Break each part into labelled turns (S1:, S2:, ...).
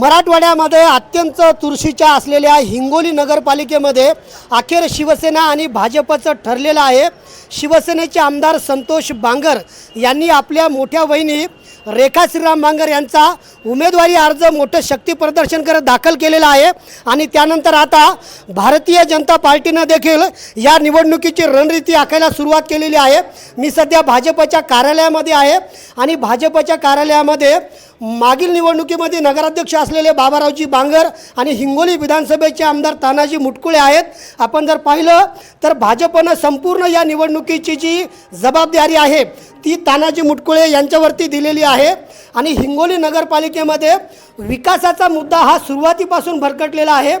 S1: मराठवाड्यामध्ये अत्यंत तुळशीच्या असलेल्या हिंगोली नगरपालिकेमध्ये अखेर शिवसेना आणि भाजपचं ठरलेलं आहे. शिवसेनेचे आमदार संतोष बांगर यांनी आपल्या मोठ्या बहिणी रेखा श्रीराम बांगर यांचा उमेदवारी अर्ज मोठं शक्ती प्रदर्शन करत दाखल केलेला आहे. आणि त्यानंतर आता भारतीय जनता पार्टीनं देखील या निवडणुकीची रणनीती आखायला सुरुवात केलेली आहे. मी सध्या भाजपच्या कार्यालयामध्ये आहे आणि भाजपच्या कार्यालयामध्ये मागील निवडणुकीमध्ये नगराध्यक्ष असलेले बाबारावजी बांगर आणि हिंगोली विधानसभेचे आमदार तानाजी मुटकुळे आहेत. आपण जर पाहिलं तर भाजपनं संपूर्ण या निवडणुकीची जी जबाबदारी आहे ती तानाजी मुटकुळे यांच्यावरती दिलेली आहे. आणि हिंगोली नगरपालिकेमध्ये विकासाचा मुद्दा हा सुरुवातीपासून भरकटलेला आहे.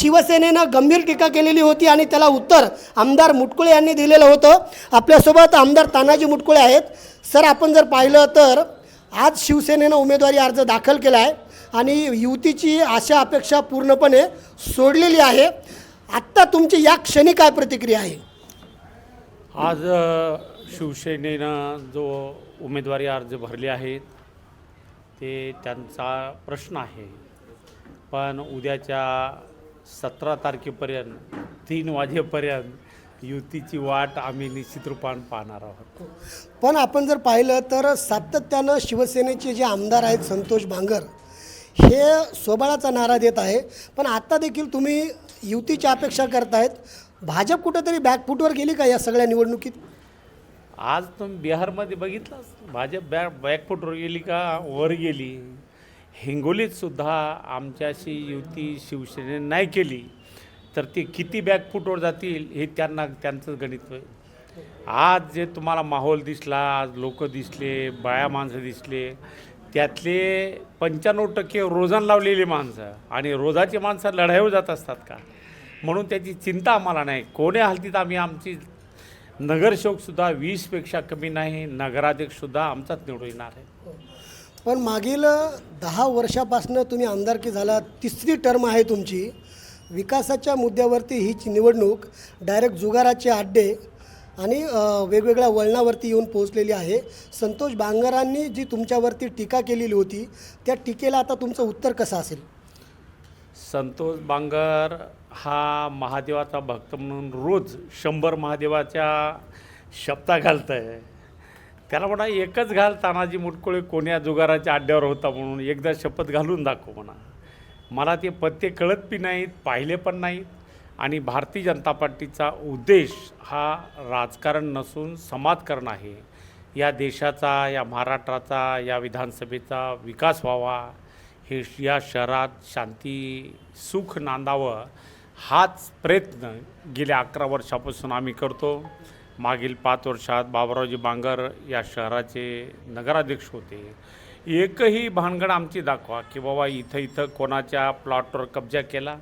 S1: शिवसेनेनं गंभीर टीका केलेली होती आणि त्याला उत्तर आमदार मुटकुळे यांनी दिलेलं होतं. आपल्यासोबत आमदार तानाजी मुटकुळे आहेत. सर आपण जर पाहिलं तर आज शिवसेनेनं उमेदवारी अर्ज दाखल केला आहे आणि युतीची आशा अपेक्षा पूर्णपणे सोडलेली आहे. आत्ता तुमची या क्षणी काय प्रतिक्रिया आहे?
S2: आज शिवसेनेनं जो उमेदवारी अर्ज भरले आहेत ते त्यांचा प्रश्न आहे. पण उद्याच्या सतरा तारखेपर्यंत तीन वाजेपर्यंत युतीची वाट आम्ही निश्चित रूपानं पाहणार आहोत.
S1: पण आपण जर पाहिलं तर सातत्यानं शिवसेनेचे जे आमदार आहेत संतोष बांगर हे स्वबळाचा नारा देत आहे. पण आता देखील तुम्ही युतीची अपेक्षा करतायत. भाजप कुठंतरी बॅकफूटवर गेली का या सगळ्या निवडणुकीत?
S2: आज तुम्ही बिहारमध्ये बघितलंच भाजप बॅ बॅकफुटवर गेली का वर गेली. हिंगोलीत सुद्धा आमच्याशी युती शिवसेनेने नाही केली. तर ते किती बॅकफुटवर जातील हे त्यांना त्यांचंच गणित होईल. आज जे तुम्हाला माहोल दिसला आज लोक दिसले बाया माणसं दिसले त्यातले पंच्याण्णव टक्के रोजान लावलेली माणसं आणि रोजाची माणसं लढाईवर जात असतात का? म्हणून त्याची चिंता आम्हाला नाही. कोण्या हालतीत आम्ही आमची नगरसेवकसुद्धा वीसपेक्षा कमी नाही नगराध्यक्षसुद्धा आमचाच निवडून येणार आहे.
S1: पण मागील दहा वर्षापासून तुम्ही आमदारकी झाला तिसरी टर्म आहे तुमची. विकासाच्या मुद्द्यावरती हीच निवडणूक डायरेक्ट जुगाराचे अड्डे आणि वेगवेगळ्या वळणावरती येऊन पोहोचलेली आहे. संतोष बांगरांनी जी तुमच्यावरती टीका केलेली होती त्या टीकेला आता तुमचं उत्तर कसं असेल?
S2: संतोष बांगर हा महादेवाचा भक्त म्हणून रोज शंभर महादेवाच्या शब्दा घालत आहे त्याला म्हणा एकच घाल तानाजी मुटकुळे कोण्या जुगाराच्या अड्ड्यावर होता म्हणून एकदा शपथ घालून दाखव म्हणा. मला ते पत्ते कळत बी नाहीत पाहिले पण नाहीत. आणि भारतीय जनता पार्टीचा उद्देश हा राजकारण नसून समाजकारण आहे. या देशाचा या महाराष्ट्राचा या विधानसभेचा विकास व्हावा. हे श- या शहरात शांती सुख नांदावं हाच प्रयत्न गेल्या अकरा वर्षापासून आम्ही करतो. मागील पाच वर्षात बाबरावजी बांगर या शहराचे नगराध्यक्ष होते. एकही भानगड आमची दाखवा की बाबा इथं इथं कोणाच्या प्लॉटवर कब्जा केला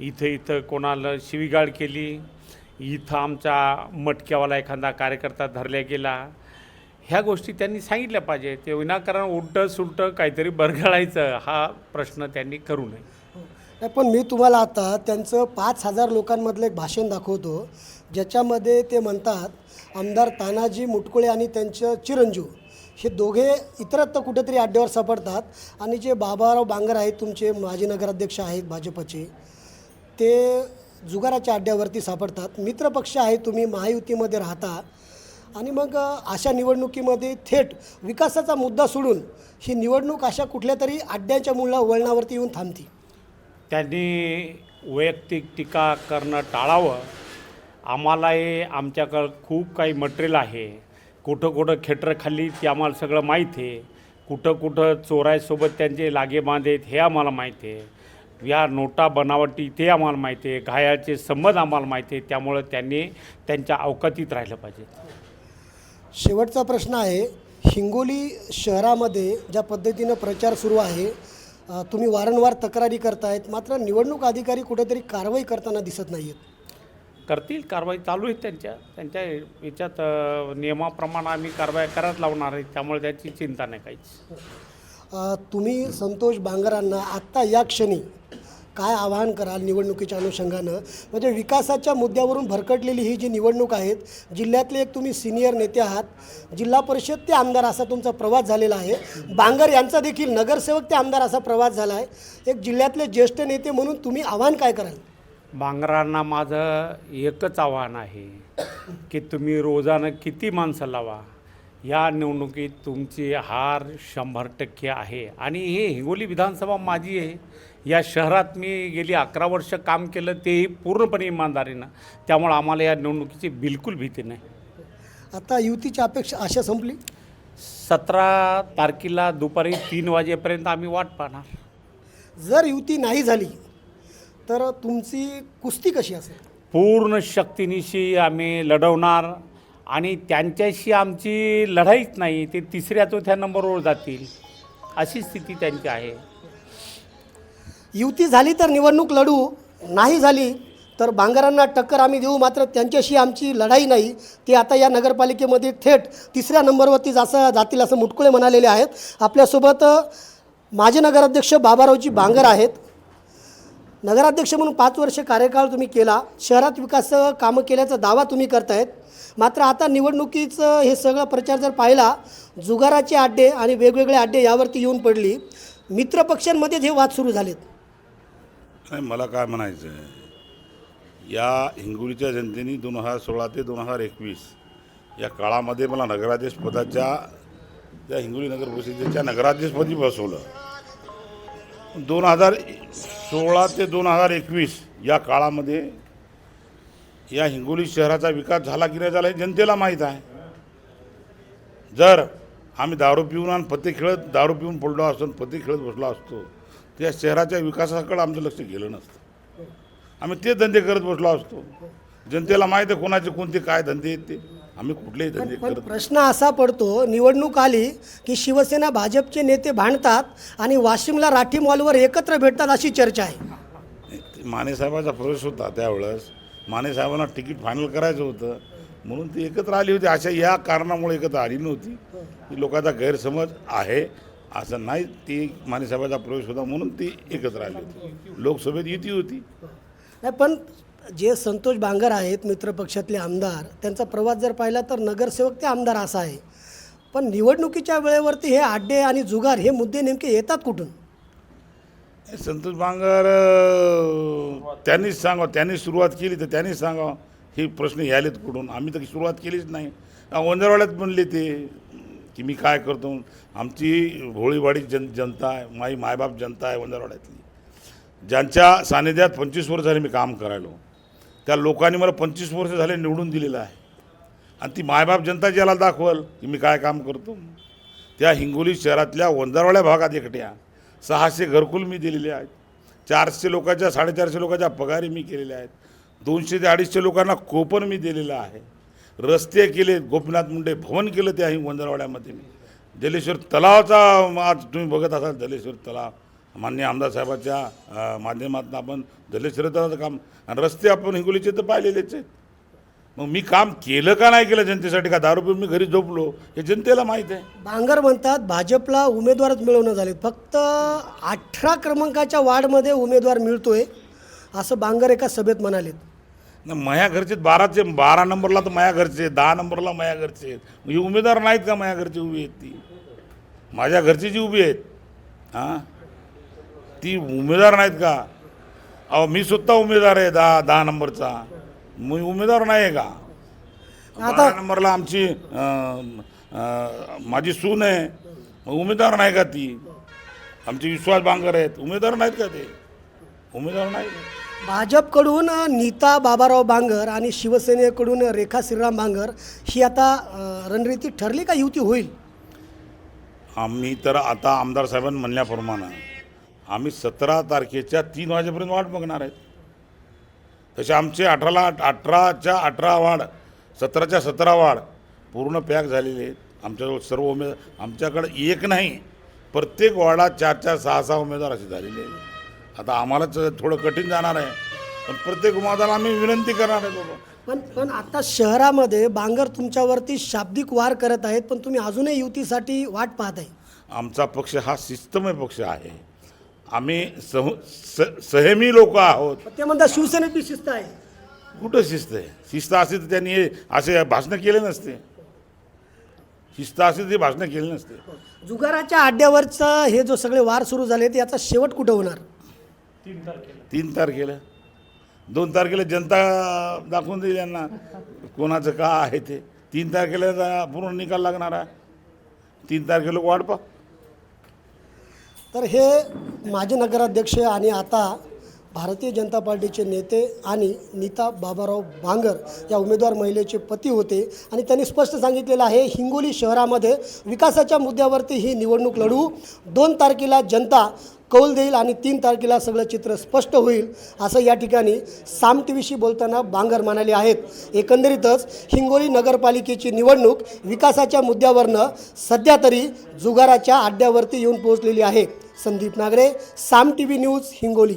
S2: इथं इथं कोणाला शिवीगाळ केली इथं आमचा मटक्यावाला एखादा कार्यकर्ता धरल्या गेला. ह्या गोष्टी त्यांनी सांगितल्या पाहिजे. ते विनाकारण उलटं सुलटं काहीतरी बरगळायचं हा प्रश्न त्यांनी करू नये.
S1: नाही, पण मी तुम्हाला आता त्यांचं पाच हजार लोकांमधलं एक भाषण दाखवतो ज्याच्यामध्ये ते म्हणतात आमदार तानाजी मुटकुळे आणि त्यांचं चिरंजीव. हे दोघे इतरत्र कुठेतरी अड्ड्यावर सापडतात. आणि जे बाबाराव बांगर आहेत तुमचे माजी नगराध्यक्ष आहेत भाजपचे ते जुगाराच्या अड्ड्यावरती सापडतात. मित्रपक्ष आहे तुम्ही महायुतीमध्ये राहता. आणि मग अशा निवडणुकीमध्ये थेट विकासाचा मुद्दा सोडून ही निवडणूक अशा कुठल्या तरी अड्ड्याच्या मुळा वळणावरती येऊन थांबती.
S2: त्यांनी वैयक्तिक टीका करणं टाळावं. आम्हालाही आमच्याकडं खूप काही मटेरियल आहे. कुठं कुठं खेटर खाल्ली ते आम्हाला सगळं माहीत आहे. कुठं कुठं चोरायसोबत त्यांचे लागे आहेत हे आम्हाला माहीत आहे. या नोटा बनावटी ते आम्हाला माहिती आहे. घायाचे संबंध आम्हाला माहिती आहे. त्यामुळं त्यांनी त्यांच्या अवकातीत राहिलं पाहिजे.
S1: शेवटचा प्रश्न आहे हिंगोली शहरामध्ये ज्या पद्धतीनं प्रचार सुरू आहे तुम्ही वारंवार तक्रारी करतायत मात्र निवडणूक अधिकारी कुठेतरी कारवाई करताना दिसत नाही आहेत
S2: करतील. कारवाई चालू आहे त्यांच्या त्यांच्या याच्यात नियमाप्रमाणे आम्ही कारवाई करायला लावणार आहे. त्यामुळे त्याची चिंता नाही काहीच.
S1: तुम्ही संतोष बांगरांना आत्ता या क्षणी काय आवाहन कराल निवडणुकीच्या अनुषंगानं? म्हणजे विकासाच्या मुद्द्यावरून भरकटलेली ही जी निवडणूक आहेत जिल्ह्यातले एक तुम्ही सिनियर नेते आहात. जिल्हा परिषद ते आमदार असा तुमचा प्रवास झालेला आहे. बांगर यांचा देखील नगरसेवक ते आमदार असा प्रवास झाला आहे. एक जिल्ह्यातले ज्येष्ठ नेते म्हणून तुम्ही आवाहन काय कराल?
S2: बांगरांना माझं एकच आव्हान आहे की तुम्ही रोजानं किती माणसं लावा. या निवडणुकीत तुमची हार शंभर टक्के आहे. आणि हे हिंगोली विधानसभा माझी आहे. या शहरात मी गेली अकरा वर्ष काम केलं तेही पूर्णपणे इमानदारीनं. त्यामुळे आम्हाला या निवडणुकीची बिलकुल भीती नाही.
S1: आता युतीची अपेक्षा आशा संपली?
S2: सतरा तारखेला दुपारी तीन वाजेपर्यंत आम्ही वाट पाहणार.
S1: जर युती नाही झाली तर तुमची कुस्ती कशी असेल?
S2: पूर्ण शक्तीनिशी आम्ही लढवणार आणि त्यांच्याशी आमची लढाईच नाही ते तिसऱ्या चौथ्या नंबरवर जातील अशी स्थिती त्यांची आहे.
S1: युती झाली तर निवडणूक लढू नाही झाली तर बांगरांना टक्कर आम्ही देऊ मात्र त्यांच्याशी आमची लढाई नाही. ते आता या नगरपालिकेमध्ये थेट तिसऱ्या नंबरवरती असं जातील असं मुटकुळे म्हणालेले आहेत. आपल्यासोबत माजी नगराध्यक्ष बाबारावजी बांगर आहेत. नगराध्यक्ष म्हणून पाच वर्ष कार्यकाळ तुम्ही केला शहरात विकास कामं केल्याचा दावा तुम्ही करतायत. मात्र आता निवडणुकीचं हे सगळं प्रचार जर पाहिला जुगाराचे अड्डे आणि वेगवेगळे अड्डे यावरती येऊन पडली मित्रपक्षांमध्येच हे वाद सुरू झालेत.
S3: नाही मला काय म्हणायचं आहे या हिंगोलीच्या जनतेने दोन हजार सोळा ते दोन हजार एकवीस या काळामध्ये मला नगराध्यक्षपदाच्या त्या हिंगोली नगर परिषदेच्या नगराध्यक्षपदी बसवलं. दोन हजार सोळा ते दोन हजार एकवीस या काळामध्ये या हिंगोली शहराचा विकास झाला की नाही झाला हे जनतेला माहीत आहे. जर आम्ही दारू पिऊन आणि पत्ते खेळत दारू पिऊन पडलो असतो आणि पत्ते खेळत बसलो असतो त्या शहराच्या विकासाकडे आमचं लक्ष गेलं नसतं. आम्ही ते धंदे करत बसलो असतो. जनतेला माहीत आहे कोणाचे कोणते काय धंदे आहेत ते. आम्ही कुठलेही धंदे
S1: पण
S3: करत
S1: प्रश्न असा पडतो निवडणूक आली की शिवसेना भाजपचे नेते भांडतात आणि वाशिमला राठी मॉलवर एकत्र भेटतात अशी चर्चा आहे.
S3: नाही. ते माने साहेबाचा प्रवेश होता त्यावेळेस. माने साहेबांना तिकीट फायनल करायचं होतं. म्हणून ती एकत्र आली होती. अशा या कारणामुळे एकत्र आली नव्हती. की लोकांचा गैरसमज आहे असं नाही ती माने साहेबाचा प्रवेश होता म्हणून ती एकत्र आली होती. लोकसभेत युती होती.
S1: नाही पण जे संतोष बांगर आहेत मित्रपक्षातले आमदार त्यांचा प्रवास जर पाहिला तर नगरसेवक ते आमदार असा आहे. पण निवडणुकीच्या वेळेवरती हे आड्डे आणि जुगार हे मुद्दे नेमके येतात कुठून?
S3: संतोष बांगर त्यांनीच सांगा त्यांनी सुरुवात केली तर त्यांनीच सांगा हे प्रश्न यायलेत कुठून? आम्ही तर सुरुवात केलीच नाही. वंजारवाड्यात म्हणले ते की मी काय करतो? आमची होळीवाडी जन जनता आहे माई मायबाप जनता आहे वंजारवाड्यातली. ज्यांच्या सानिध्यात पंचवीस वर्ष झाली मी काम करायलो. त्या लोकांनी मला पंचवीस वर्ष झाले निवडून दिलेलं आहे. आणि ती मायबाप जनता ज्याला दाखवल की मी काय काम करतो? त्या हिंगोली शहरातल्या वंजारवाड्या भागात एकट्या सहाशे घरकुल मी दिलेले आहेत. चारशे लोकांच्या साडेचारशे लोकांच्या पगारी मी केलेल्या आहेत. दोनशे ते अडीचशे लोकांना कोपन मी दिलेलं आहे. रस्ते केले गोपीनाथ मुंडे भवन केलं त्या वंजारवाड्यामध्ये मी. जलेश्वर तलावाचा आज तुम्ही बघत असाल जलेश्वर तलाव. मान्य आमदार साहेबाच्या माध्यमातून आपण जलेश्वर तलावाचं काम आणि रस्ते आपण हिंगोलीचे तर पाहिलेलेच आहेत. मग मी काम केलं का नाही केलं जनतेसाठी? का दारू पिऊन मी घरी झोपलो? हे जनतेला माहीत आहे.
S1: बांगर म्हणतात भाजपला उमेदवारच मिळवणं झालेत. फक्त अठरा क्रमांकाच्या वार्डमध्ये उमेदवार मिळतोय असं बांगर एका सभेत म्हणालेत.
S3: ना माया घरचे बाराचे बारा नंबरला तर माया घरचे दहा नंबरला माया घरचे आहेत. ही उमेदवार नाहीत का माया घरची उभी आहेत ती? माझ्या घरची जी उभी आहेत हां? ती उमेदवार नाहीत का? अहो मी स्वतः उमेदवार आहे दहा दहा नंबरचा. मी उमेदवार नाही आहे का? बारा नंबरला आमची माझी सून आहे. मग उमेदवार नाही का ती? आमचे विश्वास बांगर आहेत. उमेदवार नाहीत का ते? उमेदवार नाही.
S1: भाजपकडून नीता बाबाराव बांगर आणि शिवसेनेकडून रेखा श्रीराम बांगर ही आता रणनीती ठरली का युती होईल?
S3: आम्ही तर आता आमदार साहेबांनी म्हणल्याप्रमाणे आम्ही सतरा तारखेच्या तीन वाजेपर्यंत वाट बघणार आहेत. तसे आमचे अठराला अठराच्या अठरा वाढ सतराच्या सतरा वाढ पूर्ण पॅक झालेले आहेत. आमच्याजवळ सर्व उमेदवार आमच्याकडे एक नाही प्रत्येक वार्डात चार चार सहा सहा उमेदवार असे झालेले आहेत. आता आम्हालाच थोडं कठीण जाणार आहे पण प्रत्येक उमेदवाराला आम्ही विनंती करणार आहे बाबा.
S1: पण पण आता शहरामध्ये बांगर तुमच्यावरती शाब्दिक वार करत आहेत पण तुम्ही अजूनही युतीसाठी वाट पाहत आहे
S3: आमचा पक्ष हा शिस्तमय पक्ष आहे. आम्ही सह स सहमी लोक आहोत.
S1: ते म्हणतात शिवसेनेची शिस्त आहे.
S3: कुठं शिस्त आहे? शिस्त असते तर त्यांनी हे असे भाषणं केले नसते. शिस्त असते ते भाषणं केली नसते.
S1: जुगाराच्या अड्ड्यावरचं हे जो सगळे वार सुरू झाले ते याचा शेवट कुठं होणार?
S3: तीन तारखेला. दोन तारखेला जनता दाखवून देईल यांना. कोणाचं का आहे ते? तीन तारखेला जा- पूर्ण निकाल लागणार. आहे तीन तारखेला वाट पा
S1: तर हे माजी नगराध्यक्ष आणि आता भारतीय जनता पार्टीचे नेते आणि नीता बाबाराव बांगर या उमेदवार महिलेचे पती होते. आणि त्यांनी स्पष्ट सांगितलेलं आहे हिंगोली शहरामध्ये विकासाच्या मुद्द्यावरती ही निवडणूक लढू. दोन तारखेला जनता कौल देईल आणि तीन तारखेला सगळं चित्र स्पष्ट होईल असं या ठिकाणी साम टी व्हीशी बोलताना बांगर म्हणाले आहेत. एकंदरीतच हिंगोली नगरपालिकेची निवडणूक विकासाच्या मुद्द्यावरनं सध्या तरी जुगाराच्या अड्ड्यावरती येऊन पोहोचलेली आहे. Sandeep Nagare Saam T V news Hingoli.